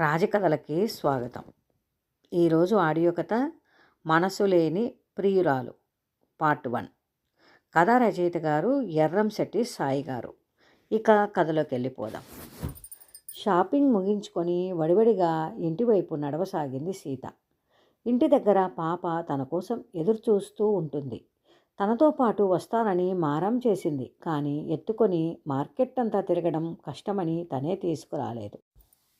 రాజకథలకి స్వాగతం. ఈరోజు ఆడియో కథ మనసు లేని ప్రియురాలు పార్ట్ వన్. కథా రచయిత గారు ఎర్రంశెట్టి సాయి గారు. ఇక కథలోకి వెళ్ళిపోదాం షాపింగ్ ముగించుకొని వడివడిగా ఇంటివైపు నడవసాగింది సీత. ఇంటి దగ్గర పాప తన కోసం ఎదురు చూస్తూ ఉంటుంది. తనతో పాటు వస్తానని మారం చేసింది కానీ ఎత్తుకొని మార్కెట్ అంతా తిరగడం కష్టమని తనే తీసుకురాలేదు.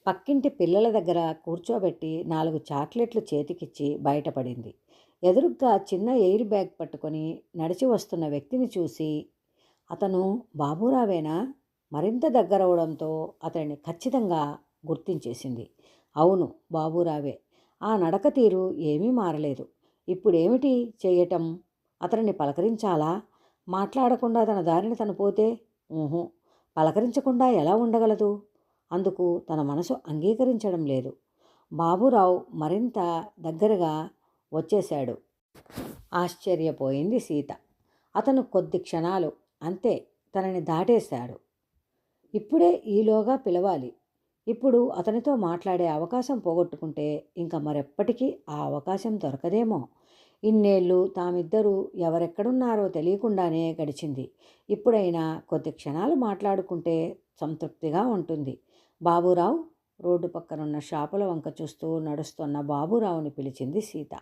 పక్కింటి పిల్లల దగ్గర కూర్చోబెట్టి నాలుగు చాక్లెట్లు చేతికిచ్చి బయటపడింది. ఎదురుగ్గా చిన్న ఎయిర్ బ్యాగ్ పట్టుకొని నడిచి వస్తున్న వ్యక్తిని చూసి అతను బాబురావేనా? మరింత దగ్గరవడంతో అతన్ని ఖచ్చితంగా గుర్తించేసింది. అవును బాబురావే. ఆ నడక తీరు ఏమీ మారలేదు. ఇప్పుడేమిటి చేయటం? అతనిని పలకరించాలా? మాట్లాడకుండా తన దారిని తను పోతే? ఊహు. పలకరించకుండా ఎలా ఉండగలదు? అందుకు తన మనసు అంగీకరించడం లేదు. బాబురావు మరింత దగ్గరగా వచ్చేశాడు. ఆశ్చర్యపోయింది సీత. అతను కొద్ది క్షణాలు అంతే తనని దాటేశాడు. ఇప్పుడే ఈలోగా పిలవాలి. ఇప్పుడు అతనితో మాట్లాడే అవకాశం పోగొట్టుకుంటే ఇంకా మరెప్పటికీ ఆ అవకాశం దొరకదేమో. ఇన్నేళ్ళు తామిద్దరూ ఎవరెక్కడున్నారో తెలియకుండానే గడిచింది. ఇప్పుడైనా కొద్ది క్షణాలు మాట్లాడుకుంటే సంతృప్తిగా ఉంటుంది. బాబురావు రోడ్డు పక్కనున్న షాపుల వంక చూస్తూ నడుస్తున్న బాబురావుని పిలిచింది సీత.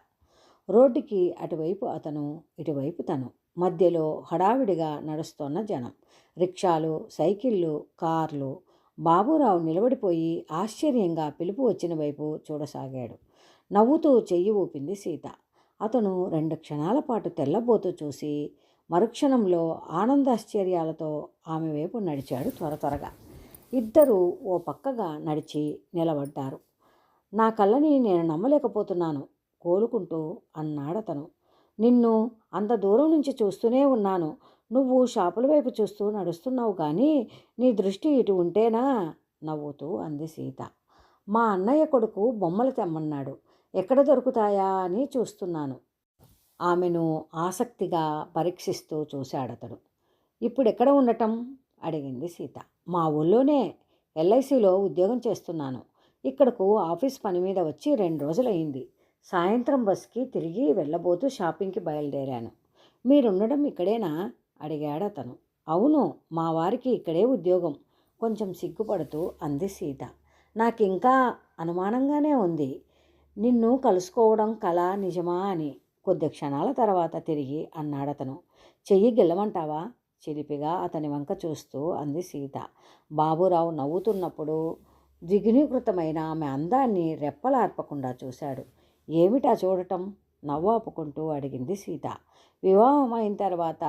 రోడ్డుకి అటువైపు అతను ఇటువైపు తను. మధ్యలో హడావిడిగా నడుస్తున్న జనం. రిక్షాలు సైకిళ్ళు కార్లు. బాబురావు నిలబడిపోయి ఆశ్చర్యంగా పిలుపు వచ్చిన వైపు చూడసాగాడు. నవ్వుతూ చెయ్యి ఊపింది సీత. అతను రెండు క్షణాల పాటు తెల్లబోతూ చూసి మరుక్షణంలో ఆనందాశ్చర్యాలతో ఆమె వైపు నడిచాడు త్వర త్వరగా. ఇద్దరూ ఓ పక్కగా నడిచి నిలబడ్డారు. నా కళ్ళని నేను నమ్మలేకపోతున్నాను కోలుకుంటూ అన్నాడతను నిన్ను అంత దూరం నుంచి చూస్తూనే ఉన్నాను. నువ్వు షాపుల వైపు చూస్తూ నడుస్తున్నావు కానీ నీ దృష్టి ఇటు ఉంటేనా? నవ్వుతూ అంది సీత. మా అన్నయ్య కొడుకు బొమ్మలు తెమ్మన్నాడు. ఎక్కడ దొరుకుతాయా అని చూస్తున్నాను. ఆమెను ఆసక్తిగా పరీక్షిస్తూ చూశాడతడు. ఇప్పుడెక్కడ ఉండటం? అడిగింది సీత. మా ఊళ్ళోనే ఎల్ఐసిలో ఉద్యోగం చేస్తున్నాను. ఇక్కడకు ఆఫీస్ పని మీద వచ్చి రెండు రోజులయ్యింది సాయంత్రం బస్కి తిరిగి వెళ్ళబోతూ షాపింగ్కి బయలుదేరాను. మీరుండడం ఇక్కడేనా? అడిగాడు అతను అవును మా వారికి ఇక్కడే ఉద్యోగం. కొంచెం సిగ్గుపడుతూ అంది సీత. నాకు ఇంకా అనుమానంగానే ఉంది. నిన్ను కలుసుకోవడం కళ నిజమా అని కొద్ది క్షణాల తర్వాత తిరిగి అన్నాడతను. చెయ్యి గెల్లమంటావా? చిలిపిగా అతని వంక చూస్తూ అంది సీత. బాబురావు నవ్వుతున్నప్పుడు ద్విగుణీకృతమైన ఆమె అందాన్ని రెప్పలార్పకుండా చూశాడు. ఏమిటా చూడటం? నవ్వాపుకుంటూ అడిగింది సీత. వివాహం అయిన తర్వాత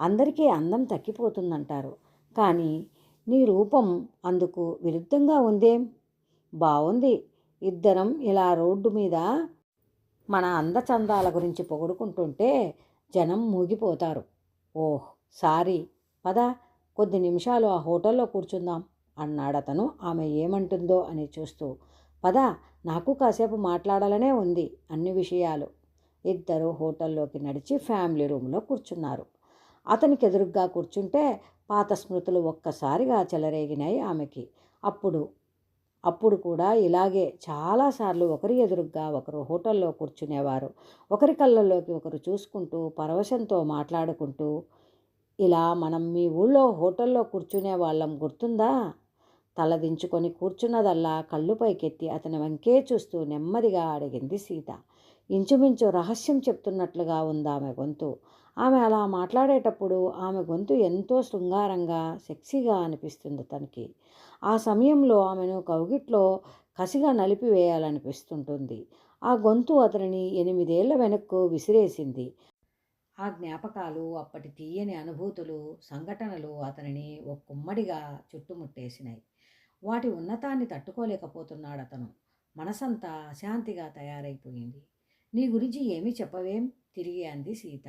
అందరికీ అందం తగ్గిపోతుందంటారు. కానీ నీ రూపం అందుకు విరుద్ధంగా ఉందేం? బాగుంది ఇద్దరం ఇలా రోడ్డు మీద మన అందచందాల గురించి పొగుడుకుంటుంటే జనం మూగిపోతారు. ఓహ్! సారీ పద కొద్ది నిమిషాలు ఆ హోటల్లో కూర్చుందాం అన్నాడతను. ఆమె ఏమంటుందో అని చూస్తూ పద నాకు కాసేపు మాట్లాడాలనే ఉంది అన్ని విషయాలు. ఇద్దరు హోటల్లోకి నడిచి ఫ్యామిలీ రూమ్లో కూర్చున్నారు. అతనికి ఎదురుగ్గా కూర్చుంటే పాత స్మృతులు ఒక్కసారిగా చెలరేగినాయి ఆమెకి. అప్పుడు అప్పుడు కూడా ఇలాగే చాలాసార్లు ఒకరి ఎదురుగ్గా ఒకరు హోటల్లో కూర్చునేవారు. ఒకరి కళ్ళల్లోకి ఒకరు చూసుకుంటూ పరవశంతో మాట్లాడుకుంటూ ఇలా మనం మీ ఊళ్ళో హోటల్లో కూర్చునే వాళ్ళం గుర్తుందా? తలదించుకొని కూర్చున్నదల్లా కళ్ళు పైకెత్తి అతని వంకే చూస్తూ నెమ్మదిగా అడిగింది సీత. ఇంచుమించు రహస్యం చెప్తున్నట్లుగా ఉంది ఆమె గొంతు. ఆమె అలా మాట్లాడేటప్పుడు ఆమె గొంతు ఎంతో శృంగారంగా సెక్సీగా అనిపిస్తుంది తనకి. ఆ సమయంలో ఆమెను కౌగిట్లో కసిగా నలిపివేయాలనిపిస్తుంటుంది. ఆ గొంతు అతనిని ఎనిమిదేళ్ళ వెనక్కు విసిరేసింది. ఆ జ్ఞాపకాలు అప్పటి తీయని అనుభూతులు సంఘటనలు అతనిని ఒక కుమ్మడిగా చుట్టుముట్టేసినాయి. వాటి ఉన్నతాన్ని తట్టుకోలేకపోతున్నాడు అతను మనసంతా అశాంతిగా తయారైపోయింది. నీ గురించి ఏమీ చెప్పవేం? తిరిగి అంది సీత.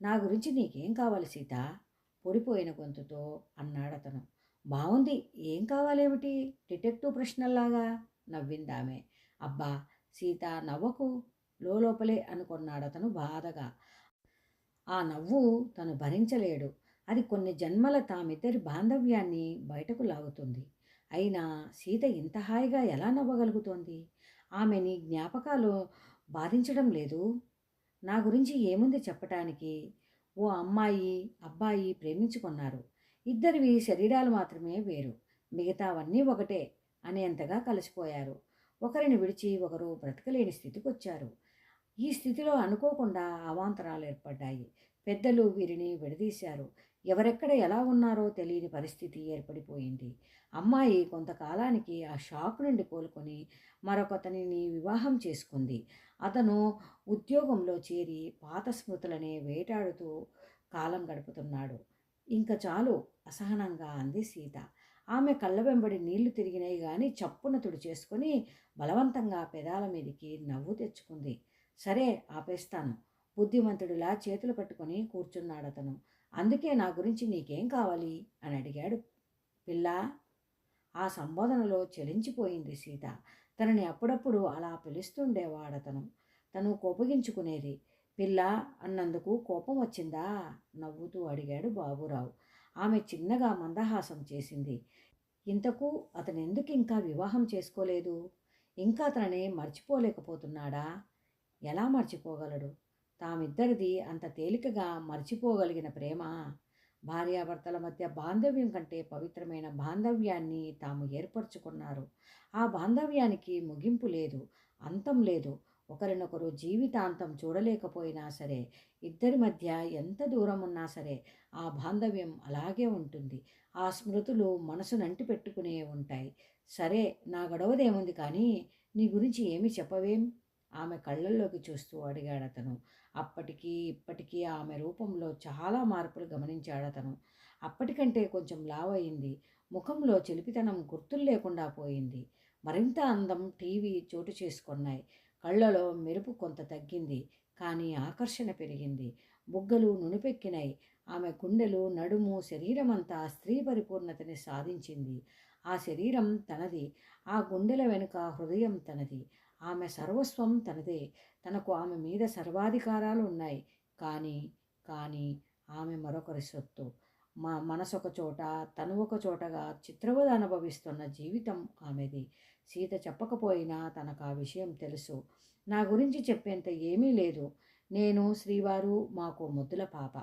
నా గురించి నీకేం కావాలి సీత? పొడిపోయిన గొంతుతో అన్నాడతను. బాగుంది ఏం కావాలేమిటి? డిటెక్టివ్ ప్రశ్నల్లాగా? నవ్విందామె. అబ్బా! సీత నవ్వకు లోపలే అనుకున్నాడతను బాధగా. ఆ నవ్వు తను భరించలేడు. అది కొన్ని జన్మల తామిద్దరి బాంధవ్యాన్ని బయటకు లాగుతుంది. అయినా సీత ఇంత హాయిగా ఎలా నవ్వగలుగుతోంది? ఆమెని జ్ఞాపకాలు బాధించడం లేదు. నా గురించి ఏముంది చెప్పటానికి? ఓ అమ్మాయి అబ్బాయి ప్రేమించుకున్నారు. ఇద్దరివి శరీరాలు మాత్రమే వేరు. మిగతావన్నీ ఒకటే అనేంతగా కలిసిపోయారు. ఒకరిని విడిచి ఒకరు బ్రతకలేని స్థితికి వచ్చారు ఈ స్థితిలో అనుకోకుండా అవాంతరాలు ఏర్పడ్డాయి. పెద్దలు వీరిని విడదీశారు. ఎవరెక్కడ ఎలా ఉన్నారో తెలియని పరిస్థితి ఏర్పడిపోయింది. అమ్మాయి కొంతకాలానికి ఆ షాక్ నుండి కోలుకొని మరొకతనిని వివాహం చేసుకుంది. అతను ఉద్యోగంలో చేరి పాత స్మృతులనే వేటాడుతూ కాలం గడుపుతున్నాడు. ఇంకా చాలు అసహనంగా అంది సీత. ఆమె కళ్ళ వెంబడి నీళ్ళు తిరిగినాయి కానీ చప్పున తుడిచేసుకొని బలవంతంగా పెదాల మీదికి నవ్వు తెచ్చుకుంది. సరే ఆపేస్తాను. బుద్ధిమంతుడిలా చేతులు కట్టుకొని కూర్చున్నాడతను. అందుకే నా గురించి నీకేం కావాలి? అని అడిగాడు. పిల్ల ఆ సంబోధనలో చెలించిపోయింది సీత. తనని అప్పుడప్పుడు అలా పిలుస్తుండేవాడతను. తను కోపగించుకునేది పిల్ల అన్నందుకు కోపం వచ్చిందా? నవ్వుతూ అడిగాడు బాబురావు. ఆమె చిన్నగా మందహాసం చేసింది. ఇంతకు అతను ఎందుకు ఇంకా వివాహం చేసుకోలేదు? ఇంకా తనని మర్చిపోలేకపోతున్నాడా? ఎలా మర్చిపోగలడు? తామిద్దరిది అంత తేలికగా మర్చిపోగలిగిన ప్రేమ. భార్యాభర్తల మధ్య బాంధవ్యం కంటే పవిత్రమైన బాంధవ్యాన్ని తాము ఏర్పరచుకున్నారు. ఆ బాంధవ్యానికి ముగింపు లేదు అంతం లేదు. ఒకరినొకరు జీవితాంతం చూడలేకపోయినా సరే ఇద్దరి మధ్య ఎంత దూరం ఉన్నా సరే ఆ బాంధవ్యం అలాగే ఉంటుంది. ఆ స్మృతులు మనసునంటి పెట్టుకునే ఉంటాయి. సరే నా గొడవదేముంది కానీ నీ గురించి ఏమి చెప్పవేం? ఆమె కళ్ళల్లోకి చూస్తూ అడిగాడు అతను అప్పటికీ ఇప్పటికీ ఆమె రూపంలో చాలా మార్పులు గమనించాడు అతను అప్పటికంటే కొంచెం లావయింది. ముఖంలో చిలిపితనం గుర్తులు లేకుండా పోయింది. మరింత అందం టీవీ చోటు చేసుకున్నాయి. కళ్ళలో మెరుపు కొంత తగ్గింది. కానీ ఆకర్షణ పెరిగింది. బుగ్గలు నునిపెక్కినాయి. ఆమె గుండెలు నడుము శరీరమంతా స్త్రీ పరిపూర్ణతని సాధించింది. ఆ శరీరం తనది. ఆ గుండెల వెనుక హృదయం తనది. ఆమె సర్వస్వం తనదే. తనకు ఆమె మీద సర్వాధికారాలు ఉన్నాయి. కానీ కానీ ఆమె మరొకరి సొత్తు. మా మనసు ఒక చోట తను ఒక చోటగా చిత్రవద అనుభవిస్తున్న జీవితం ఆమెది. సీత చెప్పకపోయినా తనకు ఆ విషయం తెలుసు. నా గురించి చెప్పేంత ఏమీ లేదు. నేను శ్రీవారు మాకు ముద్దుల పాప.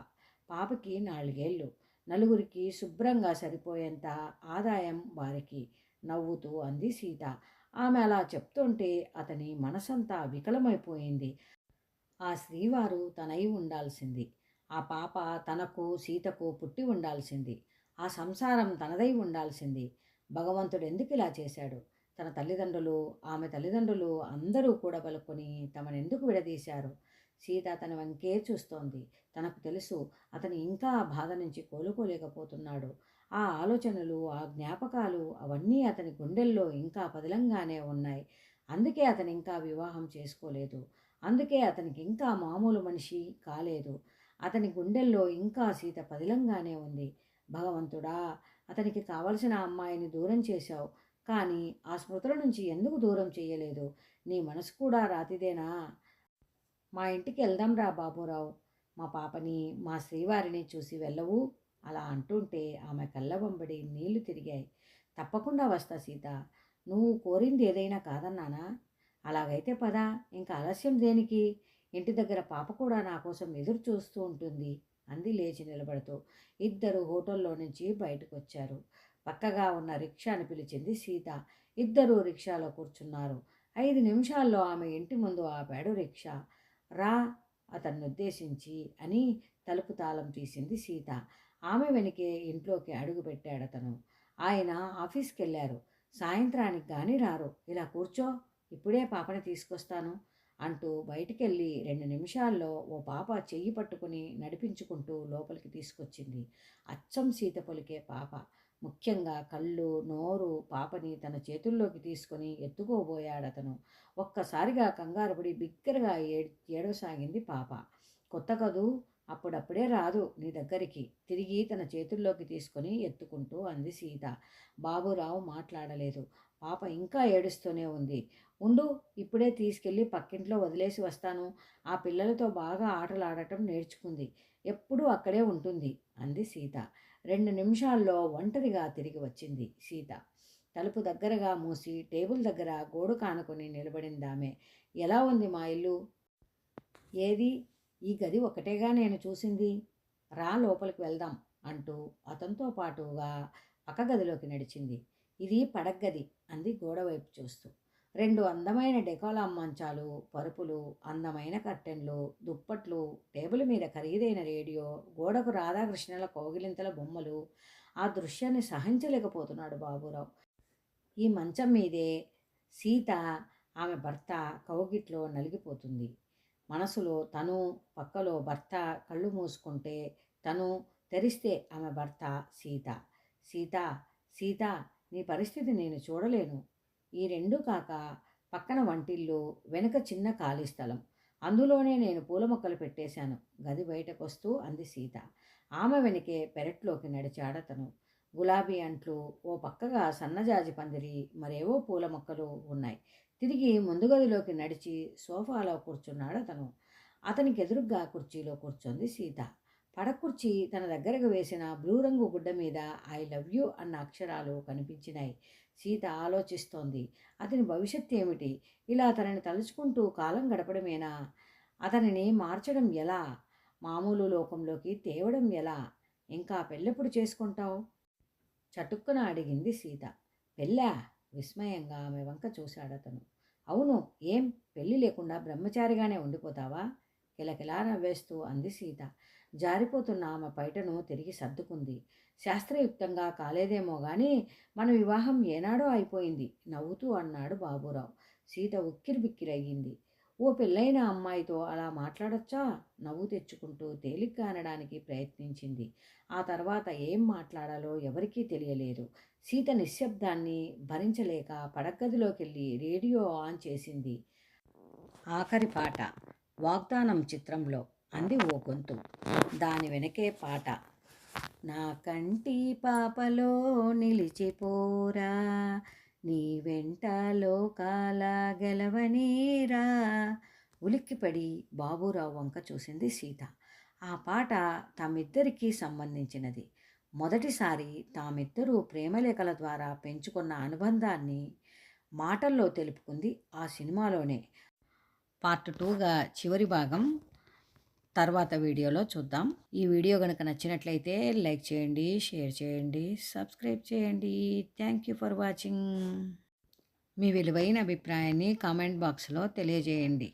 పాపకి నాలుగేళ్ళు. నలుగురికి శుభ్రంగా సరిపోయేంత ఆదాయం వారికి. నవ్వుతూ అంది సీత. ఆమె అలా చెప్తుంటే అతని మనసంతా వికలమైపోయింది. ఆ స్త్రీవారు తనై ఉండాల్సింది. ఆ పాప తనకు సీతకు పుట్టి ఉండాల్సింది. ఆ సంసారం తనదై ఉండాల్సింది. భగవంతుడు ఎందుకు ఇలా చేశాడు? తన తల్లిదండ్రులు ఆమె తల్లిదండ్రులు అందరూ కూడా పలుకొని తమనెందుకు విడదీశారు? సీత తన వంకే చూస్తోంది. తనకు తెలుసు అతను ఇంకా ఆ బాధ నుంచి కోలుకోలేకపోతున్నాడు. ఆ ఆలోచనలు ఆ జ్ఞాపకాలు అవన్నీ అతని గుండెల్లో ఇంకా పదిలంగానే ఉన్నాయి. అందుకే అతను ఇంకా వివాహం చేసుకోలేదు. అందుకే అతనికి ఇంకా మామూలు మనిషి కాలేదు. అతని గుండెల్లో ఇంకా సీత పదిలంగానే ఉంది. భగవంతుడా అతనికి కావలసిన అమ్మాయిని దూరం చేశావు. కానీ ఆ స్మృతుల నుంచి ఎందుకు దూరం చేయలేదు నీ మనసు కూడా రాతిదేనా? మా ఇంటికి వెళ్దాం రా బాబురావు. మా పాపని మా శ్రీవారిని చూసి వెళ్ళవు. అలా అంటుంటే ఆమె కళ్ళ వంబడి నీళ్ళు తిరిగాయి. తప్పకుండా వస్తా సీత. నువ్వు కోరింది ఏదైనా కాదన్నానా? అలాగైతే పదా. ఇంకా ఆలస్యం దేనికి? ఇంటి దగ్గర పాప కూడా నా కోసం ఎదురు చూస్తూ ఉంటుంది అంది లేచి నిలబడుతూ. ఇద్దరు హోటల్లో నుంచి బయటకు వచ్చారు పక్కగా ఉన్న రిక్షాను పిలిచింది సీత. ఇద్దరు రిక్షాలో కూర్చున్నారు. ఐదు నిమిషాల్లో ఆమె ఇంటి ముందు ఆపాడు రిక్షా. రా అతన్ని ఉద్దేశించి అని తలుపు తాళం తీసింది సీత. ఆమె వెనుకే ఇంట్లోకి అడుగు పెట్టాడు అతను. ఆయన ఆఫీస్కి వెళ్ళారు సాయంత్రానికి కానీ రారు. ఇలా కూర్చో. ఇప్పుడే పాపని తీసుకొస్తాను అంటూ బయటికెళ్ళి రెండు నిమిషాల్లో ఓ పాప చెయ్యి పట్టుకుని నడిపించుకుంటూ లోపలికి తీసుకొచ్చింది. అచ్చం సీత పొలికే పాప. ముఖ్యంగా కళ్ళు నోరు పాపని తన చేతుల్లోకి తీసుకొని ఎత్తుకోబోయాడతను. ఒక్కసారిగా కంగారుపడి బిగ్గరగా ఏడ్ ఏడవసాగింది పాప. కొత్త కదూ? అప్పుడప్పుడే రాదు నీ దగ్గరికి. తిరిగి తన చేతుల్లోకి తీసుకొని ఎత్తుకుంటూ అంది సీత. బాబురావు మాట్లాడలేదు. పాప ఇంకా ఏడుస్తూనే ఉంది. ఉండు ఇప్పుడే తీసుకెళ్ళి పక్కింట్లో వదిలేసి వస్తాను. ఆ పిల్లలతో బాగా ఆటలాడటం నేర్చుకుంది. ఎప్పుడూ అక్కడే ఉంటుంది అంది సీత. రెండు నిమిషాల్లో ఒంటరిగా తిరిగి వచ్చింది సీత. తలుపు దగ్గరగా మూసి టేబుల్ దగ్గర గోడు కానుకొని నిలబడిందామె. ఎలా ఉంది మా ఇల్లు? ఏది? ఈ గది ఒకటేగా నేను చూసింది. రా లోపలికి వెళ్దాం అంటూ అతనితో పాటుగా పక్క గదిలోకి నడిచింది. ఇది పడగ్గది అంది గోడ వైపు చూస్తూ. రెండు అందమైన డెకోలాం మంచాలు పరుపులు అందమైన కర్టెన్లు దుప్పట్లు టేబుల్ మీద ఖరీదైన రేడియో గోడకు రాధాకృష్ణుల కౌగిలింతల బొమ్మలు ఆ దృశ్యాన్ని సహించలేకపోతున్నాడు బాబురావు. ఈ మంచం మీదే సీత ఆమె భర్త కౌగిట్లో నలిగిపోతుంది. మనసులో తను పక్కలో భర్త కళ్ళు మూసుకుంటే తను తెరిస్తే ఆమె భర్త సీత. సీత సీత నీ పరిస్థితి నేను చూడలేను. ఈ రెండు కాక పక్కన వంటిల్లు వెనుక చిన్న ఖాళీ స్థలం. అందులోనే నేను పూల మొక్కలు పెట్టేశాను. గది బయటకొస్తూ అంది సీత. ఆమె వెనకే పెరట్లోకి నడిచాడతను గులాబీ అంట్లు ఓ పక్కగా సన్నజాజి పందిరి మరేవో పూల మొక్కలు ఉన్నాయి. తిరిగి ముందు గదిలోకి నడిచి సోఫాలో కూర్చున్నాడు అతను. అతనికి ఎదురుగ్గా కుర్చీలో కూర్చుంది సీత. పడకుర్చీ తన దగ్గరకు వేసిన బ్లూ రంగు గుడ్డ మీద ఐ లవ్ యూ అన్న అక్షరాలు కనిపించినాయి. సీత ఆలోచిస్తోంది. అతని భవిష్యత్తు ఏమిటి? ఇలా తనని తలుచుకుంటూ కాలం గడపడమేనా? అతనిని మార్చడం ఎలా? మామూలు లోకంలోకి తేవడం ఎలా? ఇంకా పెళ్ళెప్పుడు చేసుకుంటావు? చటుక్కున అడిగింది సీత. పెళ్ళా? విస్మయంగా ఆమె వంక చూశాడు అతను అవును ఏం పెళ్ళి లేకుండా బ్రహ్మచారిగానే ఉండిపోతావా? కిలకిలా నవ్వేస్తూ అంది సీత. జారిపోతున్న ఆమె పైటను తిరిగి సర్దుకుంది. శాస్త్రయుక్తంగా కాలేదేమో గాని మన వివాహం ఏనాడో అయిపోయింది నవ్వుతూ అన్నాడు బాబురావు. సీత ఉక్కిరిబిక్కిరయ్యింది. ఓ పెళ్ళైన అమ్మాయితో అలా మాట్లాడొచ్చా? నవ్వు తెచ్చుకుంటూ తేలిగ్గా అనడానికి ప్రయత్నించింది. ఆ తర్వాత ఏం మాట్లాడాలో ఎవరికీ తెలియలేదు. సీత నిశ్శబ్దాన్ని భరించలేక పడగదిలోకెళ్ళి రేడియో ఆన్ చేసింది. ఆఖరి పాట వాగ్దానం చిత్రంలో అంది ఓ గొంతు. దాని వెనకే పాట. నా కంటి పాపలో నిలిచిపోరా నీ వెంట లోకాల గెలవనీరా ఉలిక్కిపడి బాబురావు వంక చూసింది సీత. ఆ పాట తామిద్దరికీ సంబంధించినది. మొదటిసారి తామిద్దరూ ప్రేమలేఖల ద్వారా పెంచుకున్న అనుబంధాన్ని మాటల్లో తెలుపుకుంది ఆ సినిమాలోనే. పార్ట్ టూగా చివరి భాగం తర్వాత వీడియోలో చూద్దాం. ఈ వీడియో కనుక నచ్చినట్లయితే లైక్ చేయండి షేర్ చేయండి సబ్స్క్రైబ్ చేయండి. Thank you for watching. మీ విలువైన అభిప్రాయాన్ని కామెంట్ బాక్స్లో తెలియజేయండి.